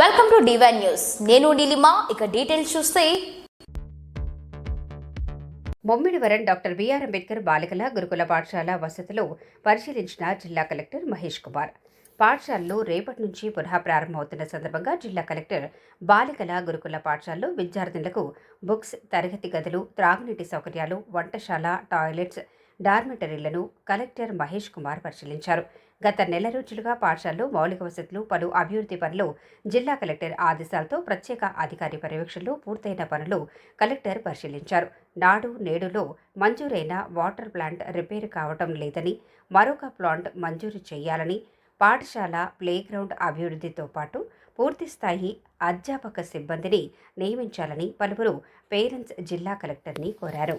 Welcome to divine news నేను నీలిమా ఇక details చూస్తే. ముమ్మిడివరం డాక్టర్ బిఆర్ అంబేద్కర్ బాలికల గురుకుల పాఠశాల వసతులు పరిశీలించిన జిల్లా కలెక్టర్ మహేష్ కుమార్. పాఠశాలలు రేపటి నుంచి పునః ప్రారంభమవుతున్న సందర్భంగా జిల్లా కలెక్టర్ బాలికల గురుకుల పాఠశాలలో విద్యార్థులకు బుక్స్ తరగతి గదులు త్రాగునీటి సౌకర్యాలు వంటశాల టాయిలెట్స్ డార్మెటరీలను కలెక్టర్ మహేష్ కుమార్ పరిశీలించారు. గత నెల రోజులుగా పాఠశాలలో మౌలిక వసతులు పలు అభివృద్ధి పనులు జిల్లా కలెక్టర్ ఆదేశాలతో ప్రత్యేక అధికారి పర్యవేక్షణలో పూర్తయిన పనులు కలెక్టర్ పరిశీలించారు. నాడు నేడులో మంజూరైన వాటర్ ప్లాంట్ రిపేర్ కావటం లేదని మరొక ప్లాంట్ మంజూరు చేయాలని పాఠశాల ప్లేగ్రౌండ్ అభివృద్ధితో పాటు పూర్తిస్థాయి అధ్యాపక సిబ్బందిని నియమించాలని పలువురు పేరెంట్స్ జిల్లా కలెక్టర్ని కోరారు.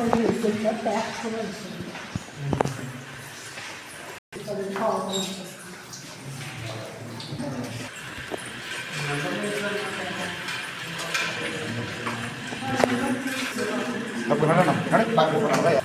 มันอยู่กินแล้วแป๊บเขาไม่กินตอนทองครับคุณนั่นน่ะนั่นปากคุณนั่นอะไรอ่ะ